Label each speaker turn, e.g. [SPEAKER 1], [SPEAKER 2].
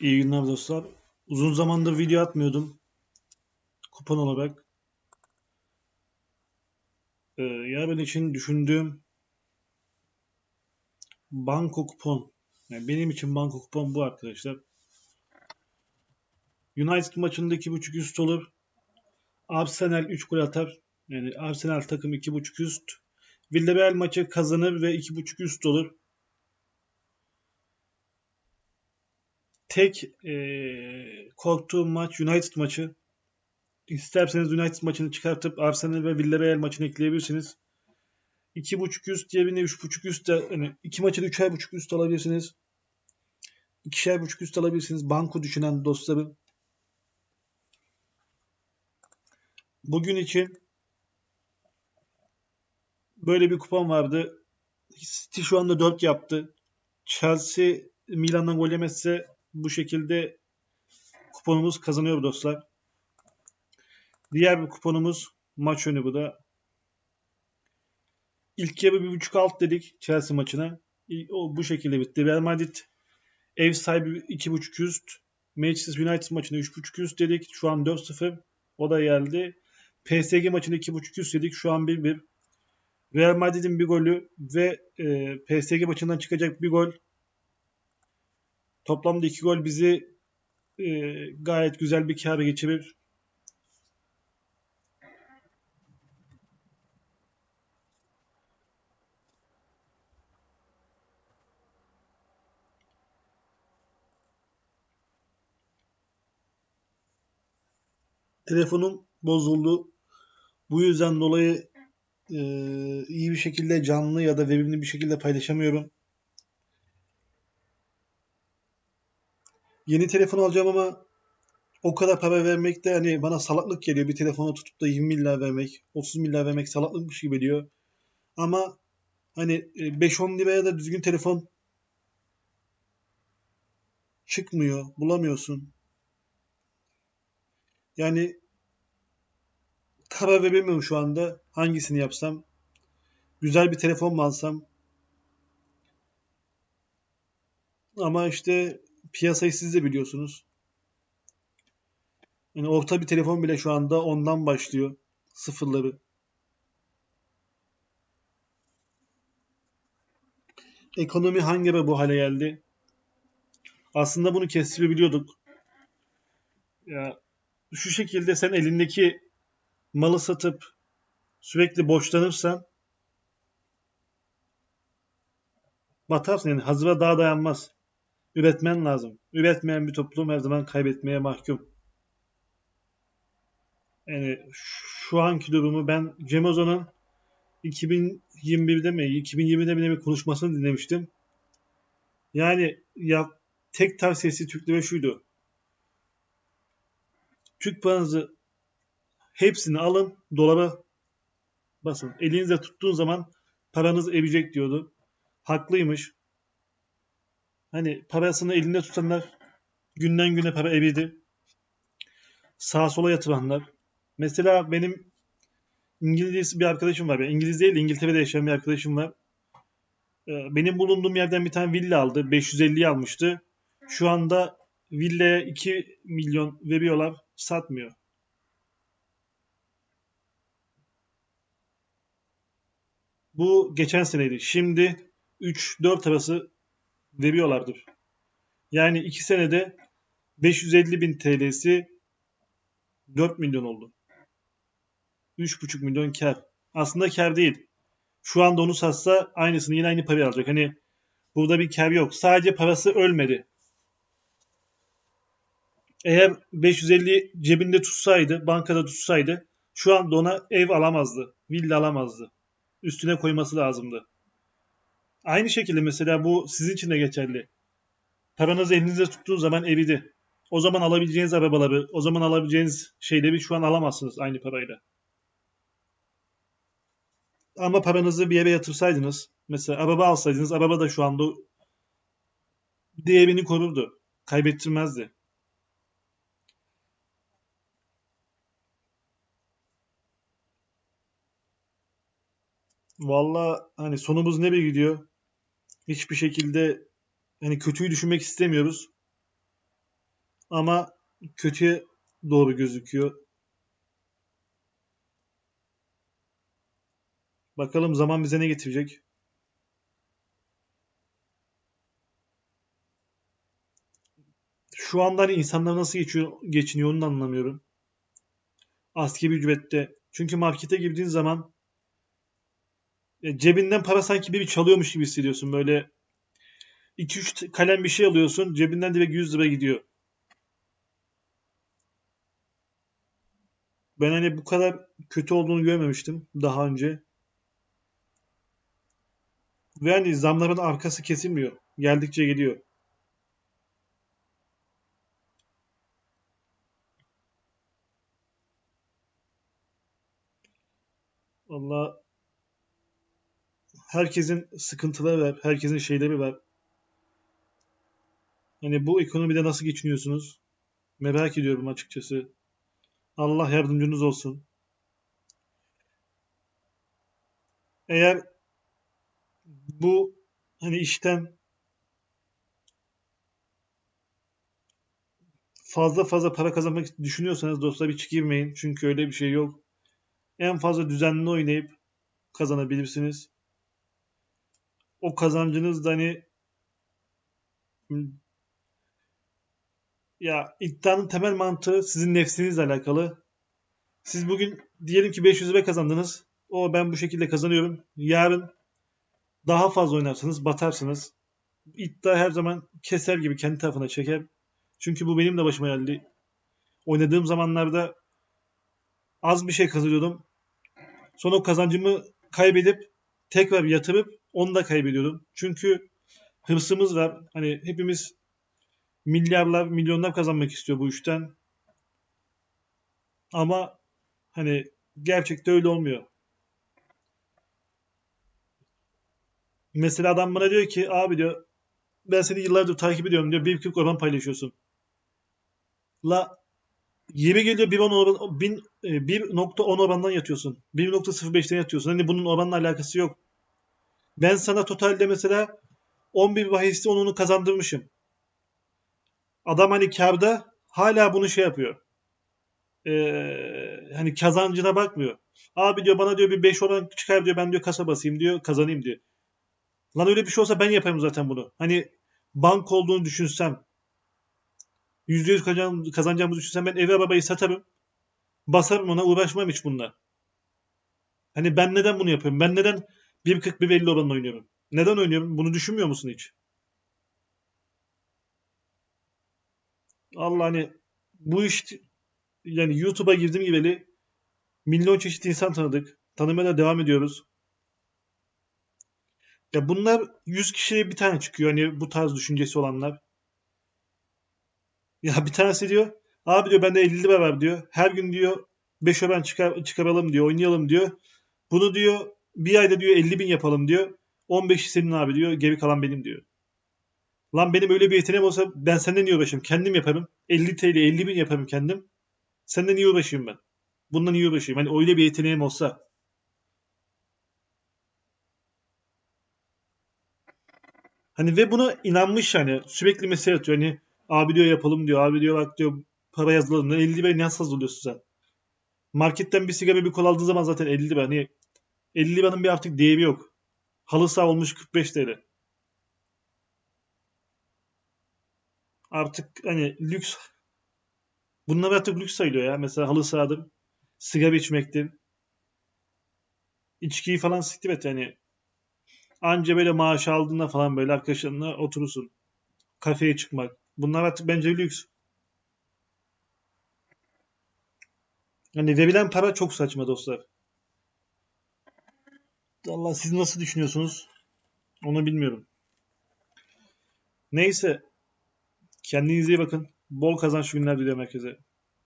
[SPEAKER 1] İyi günler dostlar. Uzun zamandır video atmıyordum. Kupon olarak. Ee, yarın için düşündüğüm banko kupon. Yani benim için banko kupon bu arkadaşlar. United maçında 2.5 üst olur. Arsenal 3 gol atar. Yani Arsenal takım 2.5 üst. Villarreal maçı kazanır ve 2.5 üst olur. Tek e, korktuğum maç United maçı. İsterseniz United maçını çıkartıp Arsenal ve Villarreal maçını ekleyebilirsiniz. 2.5 üst diğerine 3.5 üst de yani iki maçı da 3'er buçuk üst alabilirsiniz. İkişer buçuk üst alabilirsiniz. Banko düşünen dostlarım. Bugün için böyle bir kupon vardı. City şu anda 4 yaptı. Chelsea Milan'dan gol yemezse bu şekilde kuponumuz kazanıyor dostlar. Diğer bir kuponumuz maç önü bu da. İlk yarı bir buçuk alt dedik Chelsea maçına. O bu şekilde bitti. Real Madrid ev sahibi iki buçuk üst. Manchester United maçına üç buçuk üst dedik. Şu an 4-0. O da geldi. PSG maçını iki buçuk üst dedik. Şu an 1-1. Real Madrid'in bir golü ve e, PSG maçından çıkacak bir gol Toplamda iki gol bizi e, gayet güzel bir kâra geçirir. Telefonum bozuldu. Bu yüzden dolayı e, iyi bir şekilde canlı ya da verimli bir şekilde paylaşamıyorum. Yeni telefon alacağım ama o kadar para vermek de hani bana salaklık geliyor. Bir telefonu tutup da 20 milyar vermek, 30 milyar vermek salaklıkmış gibi geliyor. Ama hani 5-10 e, liraya da düzgün telefon çıkmıyor, bulamıyorsun. Yani karar veremiyorum şu anda hangisini yapsam. Güzel bir telefon mu alsam? Ama işte piyasayı siz de biliyorsunuz. Yani orta bir telefon bile şu anda ondan başlıyor. Sıfırları. Ekonomi hangi ara bu hale geldi? Aslında bunu kestirebiliyorduk. Ya şu şekilde sen elindeki malı satıp sürekli borçlanırsan batarsın yani hazıra daha dayanmaz. Üretmen lazım. Üretmeyen bir toplum her zaman kaybetmeye mahkum. Yani şu anki durumu ben Cem Ozan'ın 2021'de mi 2020'de mi bir konuşmasını dinlemiştim. Yani ya tek tavsiyesi Türklere şuydu. Türk paranızı hepsini alın dolaba basın. Elinizde tuttuğun zaman paranız evecek diyordu. Haklıymış. Hani parasını elinde tutanlar günden güne para eviydi. Sağa sola yatıranlar. Mesela benim İngiliz bir arkadaşım var. İngiliz değil İngiltere'de yaşayan bir arkadaşım var. Ee, benim bulunduğum yerden bir tane villa aldı. 550'yi almıştı. Şu anda villaya 2 milyon veriyorlar. Satmıyor. Bu geçen seneydi. Şimdi 3-4 arası veriyorlardır. Yani 2 senede 550 bin TL'si 4 milyon oldu. 3,5 milyon kar. Aslında kar değil. Şu anda onu satsa aynısını yine aynı parayı alacak. Hani burada bir kar yok. Sadece parası ölmedi. Eğer 550 cebinde tutsaydı, bankada tutsaydı şu anda ona ev alamazdı. Villa alamazdı. Üstüne koyması lazımdı. Aynı şekilde mesela bu sizin için de geçerli. Paranızı elinizde tuttuğunuz zaman eridi. O zaman alabileceğiniz arabaları, o zaman alabileceğiniz şeyleri şu an alamazsınız aynı parayla. Ama paranızı bir yere yatırsaydınız, mesela araba alsaydınız, araba da şu anda değerini korurdu. Kaybettirmezdi. Valla hani sonumuz nereye gidiyor? Hiçbir şekilde hani kötüyü düşünmek istemiyoruz. ama kötüye doğru gözüküyor. Bakalım zaman bize ne getirecek? Şu anda hani insanlar nasıl geçiyor, geçiniyor onu da anlamıyorum. Asgari ücrette. Çünkü markete girdiğin zaman cebinden para sanki biri çalıyormuş gibi hissediyorsun. Böyle 2-3 kalem bir şey alıyorsun. Cebinden direkt 100 lira gidiyor. Ben hani bu kadar kötü olduğunu görmemiştim daha önce. Ve hani zamların arkası kesilmiyor. Geldikçe geliyor. Valla herkesin sıkıntıları var. Herkesin şeyleri var. Hani bu ekonomide nasıl geçiniyorsunuz? Merak ediyorum açıkçası. Allah yardımcınız olsun. Eğer bu hani işten fazla fazla para kazanmak düşünüyorsanız dostlar hiç girmeyin. Çünkü öyle bir şey yok. En fazla düzenli oynayıp kazanabilirsiniz. O kazancınız da hani ya iddianın temel mantığı sizin nefsinizle alakalı. Siz bugün diyelim ki 500 lira kazandınız. O ben bu şekilde kazanıyorum. Yarın daha fazla oynarsanız batarsınız. İddia her zaman keser gibi kendi tarafına çeker. Çünkü bu benim de başıma geldi. Oynadığım zamanlarda az bir şey kazanıyordum. Sonra o kazancımı kaybedip tekrar yatırıp onu da kaybediyordum. Çünkü hırsımız var. Hani hepimiz milyarlar, milyonlar kazanmak istiyor bu işten. Ama hani gerçekte öyle olmuyor. Mesela adam bana diyor ki abi diyor ben seni yıllardır takip ediyorum diyor. 1.40 oran paylaşıyorsun. La Yeme geliyor 1.10 oran, 1.10 orandan yatıyorsun. 1.05'ten yatıyorsun. Hani bunun oranla alakası yok. Ben sana totalde mesela 11 bahisli onunu kazandırmışım. Adam hani karda hala bunu şey yapıyor. Ee, hani kazancına bakmıyor. Abi diyor bana diyor bir 5 oran çıkar diyor ben diyor kasa basayım diyor kazanayım diyor. Lan öyle bir şey olsa ben yaparım zaten bunu. Hani bank olduğunu düşünsem %100 kazan, kazanacağımı düşünsem ben evi arabayı satarım. Basarım ona uğraşmam hiç bununla. Hani ben neden bunu yapıyorum? Ben neden 1.40 1.50 oranla oynuyorum? Neden oynuyorum? Bunu düşünmüyor musun hiç? Allah hani bu iş yani YouTube'a girdim gibi milyon çeşit insan tanıdık. Tanımaya da devam ediyoruz. Ya bunlar 100 kişiye bir tane çıkıyor hani bu tarz düşüncesi olanlar. Ya bir tanesi diyor abi diyor bende 50 lira var diyor. Her gün diyor 5 öben çıkar, çıkaralım diyor oynayalım diyor. Bunu diyor bir ayda diyor 50 bin yapalım diyor. 15 senin abi diyor geri kalan benim diyor. Lan benim öyle bir yeteneğim olsa ben senden niye uğraşayım? Kendim yaparım. 50 TL 50 bin yaparım kendim. Senden niye uğraşayım ben? Bundan niye uğraşayım? Hani öyle bir yeteneğim olsa. Hani ve buna inanmış hani sürekli mesaj atıyor. Hani abi diyor yapalım diyor. Abi diyor bak diyor para yazılalım. 50 lira nasıl hazırlıyorsun sen? Marketten bir sigara bir kol aldığı zaman zaten 50 lira. Hani 50 liranın bir artık değeri yok. Halı saha olmuş 45 TL. Artık hani lüks bunlar artık lüks sayılıyor ya. Mesela halı sahadır. Sigara içmektir. İçkiyi falan siktir et yani. Anca böyle maaş aldığında falan böyle arkadaşlarınla oturursun. Kafeye çıkmak. Bunlar artık bence lüks. Yani verilen para çok saçma dostlar. Allah siz nasıl düşünüyorsunuz? Onu bilmiyorum. Neyse. Kendinize iyi bakın. Bol kazanç günler diliyorum herkese.